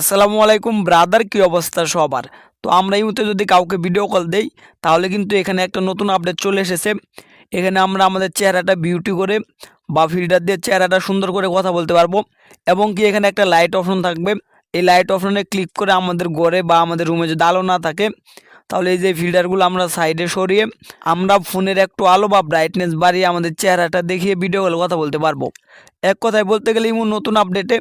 আসসালামু আলাইকুম, ব্রাদার, কি অবস্থা সবার? তো আমরা এই মুহূর্তে যদি কাউকে ভিডিও কল দেই, তাহলে কিন্তু এখানে একটা নতুন আপডেট চলে এসেছে। এখানে আমরা আমাদের চেহারাটা বিউটি করে বা ফিল্টার দিয়ে চেহারাটা সুন্দর করে কথা বলতে পারব। এবং কি এখানে একটা লাইট অপশন থাকবে। এই লাইট অপশনে ক্লিক করে আমাদের ঘরে বা আমাদের রুমে যদি আলো না থাকে তাহলে এই যে ফিল্টারগুলো আমরা সাইডে সরিয়ে আমরা ফোনের একটু আলো বা ব্রাইটনেস বাড়িয়ে আমাদের চেহারাটা দেখিয়ে ভিডিও কলে কথা বলতে পারব। এক কথায় বলতে গেলে ইমন নতুন আপডেটে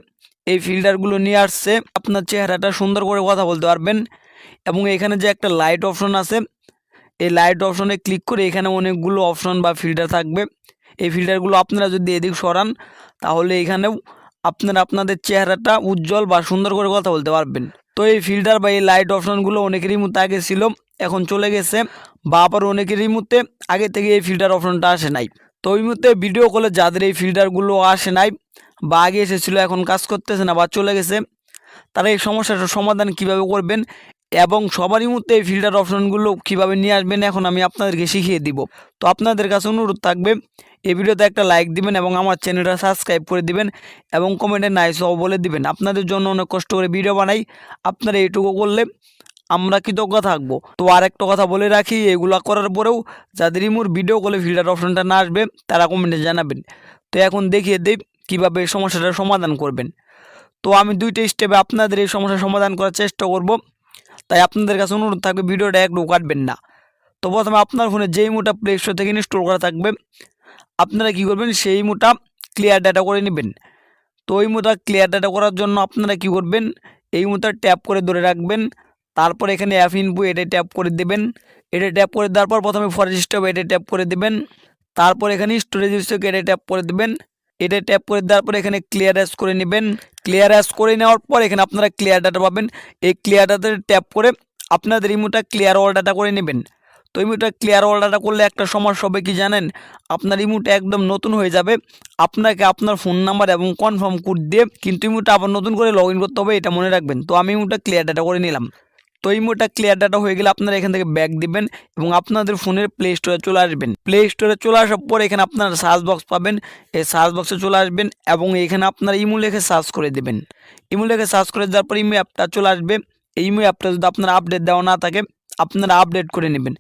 এই ফিল্টারগুলো নিয়ে আসছে, আপনার চেহারাটা সুন্দর করে কথা বলতে পারবেন। এবং এখানে যে একটা লাইট অপশন আছে, এই লাইট অপশনে ক্লিক করে এখানে অনেকগুলো অপশন বা ফিল্টার থাকবে। এই ফিল্টারগুলো আপনারা যদি এদিক সরান, তাহলে এখানেও আপনারা আপনাদের চেহারাটা উজ্জ্বল বা সুন্দর করে কথা বলতে পারবেন। তো এই ফিল্টার বা এই লাইট অপশনগুলো অনেকেরই মধ্যে আগে ছিল, এখন চলে গেছে। বা আবার অনেকেরই মধ্যে আগে থেকে এই ফিল্টার অপশনটা আসে নাই। তো ওই মুহূর্তে ভিডিও কলে যাদের এই ফিল্টারগুলো আসে নাই বা আগে এসেছিল, এখন কাজ করতেছে না বা চলে গেছে, তারা এই সমস্যাটার সমাধান কীভাবে করবেন? এবং সবারই মধ্যে এই ফিল্টার অপশনগুলো কীভাবে নিয়ে আসবেন এখন আমি আপনাদেরকে শিখিয়ে দিব। তো আপনাদের কাছে অনুরোধ থাকবে, এই ভিডিওতে একটা লাইক দিবেন এবং আমার চ্যানেলটা সাবস্ক্রাইব করে দিবেন এবং কমেন্টে নাইস সহ বলে দিবেন। আপনাদের জন্য অনেক কষ্ট করে ভিডিও বানাই, আপনারা এইটুকু করলে আমরা কৃতজ্ঞ থাকব। তো আর একটা কথা বলে রাখি, এগুলো করার পরেও যাদের ইমুর ভিডিও কলে ফিল্টার অপশনটা না আসবে, তারা কমেন্টে জানাবেন। তো এখন দেখিয়ে দিই কীভাবে এই সমস্যাটার সমাধান করবেন। তো আমি দুইটা স্টেপে আপনাদের এই সমস্যার সমাধান করার চেষ্টা করব। তাই আপনাদের কাছে অনুরোধ থাকবে, ভিডিওটা একটু কাটবেন না। তো প্রথমে আপনার ফোনে যেই মুটা প্লে স্টোর থেকে ইনস্টল করা থাকবে, আপনারা কি করবেন, সেই মুটা ক্লিয়ার ডাটা করে নেবেন। তো ওই মোটা ক্লিয়ার ডাটা করার জন্য আপনারা কি করবেন, এই মোটা ট্যাপ করে ধরে রাখবেন, তারপর এখানে অ্যাপ ইনপু এটা ট্যাপ করে দেবেন। এটা ট্যাপ করে দেওয়ার পর প্রথমে ফরেস্ট স্টপ এটা ট্যাপ করে দেবেন। তারপর এখানে স্টোরেজ স্টক এটা ট্যাপ করে দেবেন। এটা ট্যাপ করে দেওয়ার পর এখানে ক্লিয়ার অ্যাস করে নেবেন। ক্লিয়ার অ্যাস করে নেওয়ার পর এখানে আপনারা ক্লিয়ার ডাটা পাবেন। এই ক্লিয়ার ডাটাতে ট্যাপ করে আপনাদের ইমোটা ক্লিয়ার অল ডাটা করে নেবেন। তো ইমোটা ক্লিয়ার অল ডাটা করলে একটা সমস্যা হবে কি জানেন? আপনার ইমোটা একদম নতুন হয়ে যাবে। আপনাকে আপনার ফোন নাম্বার এবং কনফার্ম কোড দিয়ে কিন্তু ইমোটা আবার নতুন করে লগ করতে হবে, এটা মনে রাখবেন। তো আমি ইমোটা ক্লিয়ার ডাটা করে নিলাম। তো এই মোটা ক্লিয়ার ডাটা হয়ে গেলে আপনারা এখান থেকে ব্যাক দিবেন এবং আপনাদের ফোনের প্লে স্টোরে চলে আসবেন। প্লে স্টোরে চলে আসার পর এখানে আপনারা সার্চ বক্স পাবেন। এই সার্চ বক্সে চলে আসবেন এবং এখানে আপনারা ইমো লেখে সার্চ করে দেবেন। ইমো লেখে সার্চ করে দেওয়ার পর ইমো অ্যাপটা চলে আসবে। এই ইমো অ্যাপটা যদি আপনার আপডেট দেওয়া না থাকে, আপনারা আপডেট করে নেবেন।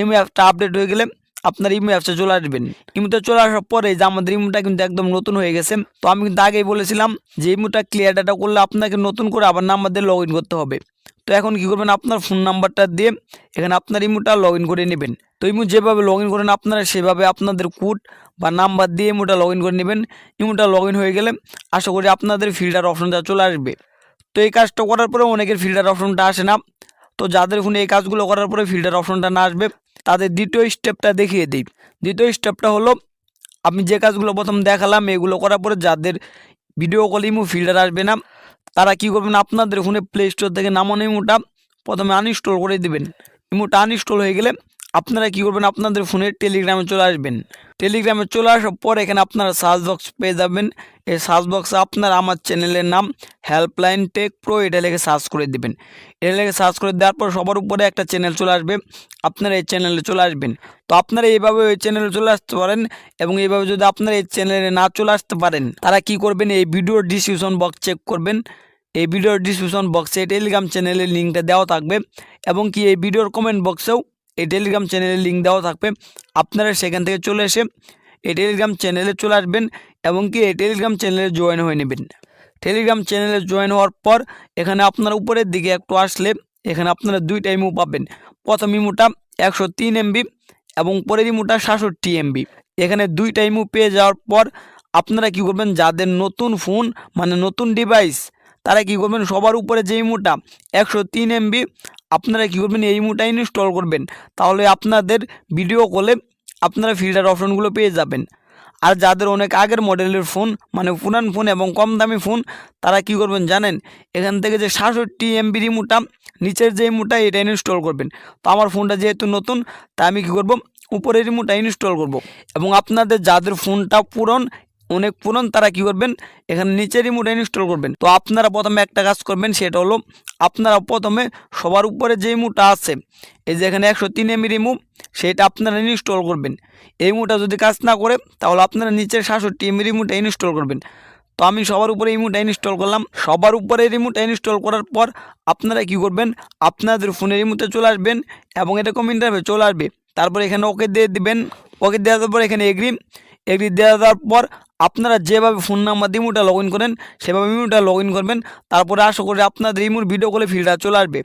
ইমো অ্যাপটা আপডেট হয়ে গেলে আপনার ইমো অ্যাপসে চলে আসবেন। ইমোতে চলে আসার পরে যে আমাদের ইমোটা কিন্তু একদম নতুন হয়ে গেছে। তো আমি কিন্তু আগেই বলেছিলাম যে ইমোটা ক্লিয়ার ডাটা করলে আপনাকে নতুন করে আবার নাম্বার দিয়ে লগ করতে হবে। তো এখন কি করবেন? আপনার ফোন নাম্বারটা দিয়ে এখানে আপনার ইমোটা লগ করে নেবেন। তো ইমো যেভাবে লগ করেন আপনারা সেভাবে আপনাদের কোড বা নাম্বার দিয়ে ইমোটা লগ করে নেবেন। ইমোটা লগ হয়ে গেলে আশা করি আপনাদের ফিল্টার অপশনটা চলে আসবে। তো এই কাজটা করার পরে অনেকের ফিল্টার অপশনটা আসে না। তো যাদের ফোনে এই কাজগুলো করার পরে ফিল্টার অপশনটা না আসবে তাদের দ্বিতীয় স্টেপটা দেখিয়ে দিই। দ্বিতীয় স্টেপটা হলো, আমি যে কাজগুলো প্রথম দেখালাম, এগুলো করার পরে যাদের ভিডিও কল ইমো ফিল্টার আসবে না, তারা কি করবেন? আপনাদের ফোনে প্লে স্টোর থেকে নামানো ইমোটা প্রথমে আনইনস্টল করে দিবেন। ইমোটা আনইনস্টল হয়ে গেলে আপনারা কি করবেন? আপনাদের ফোনে টেলিগ্রামে চলে আসবেন। টেলিগ্রামে চলে আসার পর এখানে আপনারা সার্চ বক্স পেয়ে যাবেন। এই সার্চ বক্সে আপনারা আমার চ্যানেলের নাম হেল্পলাইন টেক প্রো এটা লেগে সার্চ করে দেবেন। এটা লেগে সার্চ করে দেওয়ার পর সবার উপরে একটা চ্যানেল চলে আসবে। আপনারা এই চ্যানেলে চলে আসবেন। তো আপনারা এইভাবে ওই চ্যানেলে চলে আসতে পারেন এবং এইভাবে যদি আপনারা এই চ্যানেলে না চলে আসতে পারেন, তারা কি করবেন? এই ভিডিওর ডিসক্রিপশন বক্স চেক করবেন। এই ভিডিওর ডিসক্রিপশন বক্সে টেলিগ্রাম চ্যানেলের লিঙ্কটা দেওয়া থাকবে এবং কি এই ভিডিওর কমেন্ট বক্সেও এই টেলিগ্রাম চ্যানেলের লিঙ্ক দেওয়া থাকবে। আপনারা সেখান থেকে চলে এসে এই টেলিগ্রাম চ্যানেলে চলে আসবেন এবং কি এই টেলিগ্রাম চ্যানেলে জয়েন হয়ে নেবেন। টেলিগ্রাম চ্যানেলে জয়েন হওয়ার পর এখানে আপনার উপরের দিকে একটু আসলে এখানে আপনারা দুইটা ইমো পাবেন। প্রথম ইমোটা একশো তিন এমবি এবং পরের ইমোটা সাতষট্টি এমবি এখানে দুইটা ইমো পেয়ে যাওয়ার পর আপনারা কি করবেন? যাদের নতুন ফোন মানে নতুন ডিভাইস তারা কি করবেন? সবার উপরে যে ইমোটা একশো তিন এমবি, আপনারা কি করবেন? এই ইমোটা ইনস্টল করবেন। তাহলে আপনাদের ভিডিও কলে আপনারা ফিল্টার অপশনগুলো পেয়ে যাবেন। আর যাদের অনেক আগের মডেলের ফোন মানে পুরান ফোন এবং কম দামি ফোন তারা কি করবেন জানেন? এখান থেকে যে সাতষট্টি এমবি রিমোটা নিচের যে রিমোটা এটা ইনস্টল করবেন। তো আমার ফোনটা যেহেতু নতুন তাই আমি কী করব? উপরের রিমোটটা ইনস্টল করব। এবং আপনাদের যাদের ফোনটা পুরন অনেক পুরন তারা কি করবেন? এখানে নিচে রিমোট ইনস্টল করবেন। তো আপনারা প্রথমে একটা কাজ করবেন, সেটা হলো আপনারা প্রথমে সবার উপরে যে রিমোটটা আছে, এই যে এখানে একশো তিন এমবি রিমুভ সেটা আপনারা ইনস্টল করবেন। এই রিমোটটা যদি কাজ না করে, তাহলে আপনারা নিচের সাতষট্টি এমবি রিমোটটা ইনস্টল করবেন। তো আমি সবার উপরে রিমোটটা ইনস্টল করলাম। সবার উপরে রিমোটটা ইনস্টল করার পর আপনারা কি করবেন? আপনাদের ফোনের রিমোটে চলে আসবেন এবং এরকম ইন্টারভেস চলে আসবে। তারপর এখানে ওকে দিয়ে দিবেন। ওকে দেওয়ার পর এখানে এগ্রি এগ্রি দেওয়া দেওয়ার পর আপনারা যেভাবে ফোন নাম্বার দিয়ে ইমোটা লগ ইন করেন, সেভাবে ইমোটা লগ ইন করবেন, তারপরে আশা করি আপনাদের ইমোর ভিডিও কলে ফিল্টার চলে আসবে।